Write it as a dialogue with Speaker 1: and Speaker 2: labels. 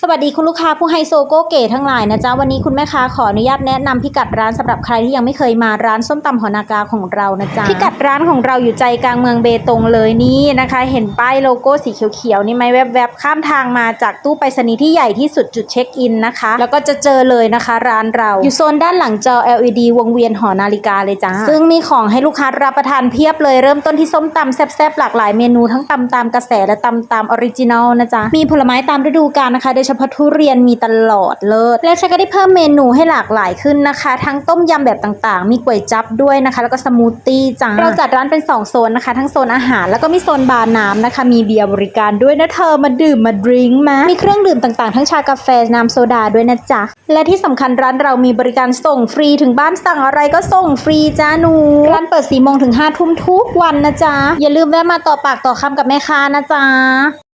Speaker 1: สวัสดีคุณลูกค้าผู้ไฮโซโกเก๋ทั้งหลายนะจ๊ะวันนี้คุณแม่ค้าขออนุญาตแนะนำพิกัดร้านสำหรับใครที่ยังไม่เคยมาร้านส้มตำหอนากาของเรานะจ๊ะพิกัดร้านของเราอยู่ใจกลางเมืองเบตงเลยนี่นะคะ เห็นป้ายโลโก้สีเขียวๆนี่ไหมแวบๆข้ามทางมาจากตู้ไปรษณีย์ที่ใหญ่ที่สุดจุดเช็คอินนะคะ แล้วก็จะเจอเลยนะคะ ร้านเราอยู่โซนด้านหลังจอ LED วงเวียนหอนาฬิกาเลยจ้าซึ่งมีของให้ลูกค้ารับประทานเพียบเลยเริ่มต้นที่ส้มตำแซ่บๆหลากหลายเมนูทั้งตำตามกระแสและตำตามออริจินอลนะจ๊ะมีผลไม้ตามฤดูกาลนะคะโดยเฉพาะทุเรียนมีตลอดเลิศและฉันก็ได้เพิ่มเมนูให้หลากหลายขึ้นนะคะ ทั้งต้มยำแบบต่างๆ มีก๋วยจั๊บด้วยนะคะ แล้วก็สมูทตี้จ้าเราจัดร้านเป็น 2 โซนนะคะ ทั้งโซนอาหารแล้วก็มีโซนบาร์น้ำนะคะ มีเบียร์บริการด้วยนะเธอมาดื่มมาดริงก์มามีเครื่องดื่มต่างๆ ทั้งชากาแฟน้ำโซดาด้วยนะจ๊ะ และที่สำคัญร้านเรามีบริการส่งฟรีถึงบ้านสั่งอะไรก็ส่งฟรีจ้าหนู ร้านเปิด4โมงถึง5ทุ่มทุกวันนะจ๊ะ อย่าลืมแวะมาต่อปากต่อคำกับแม่ค้านะจ๊ะ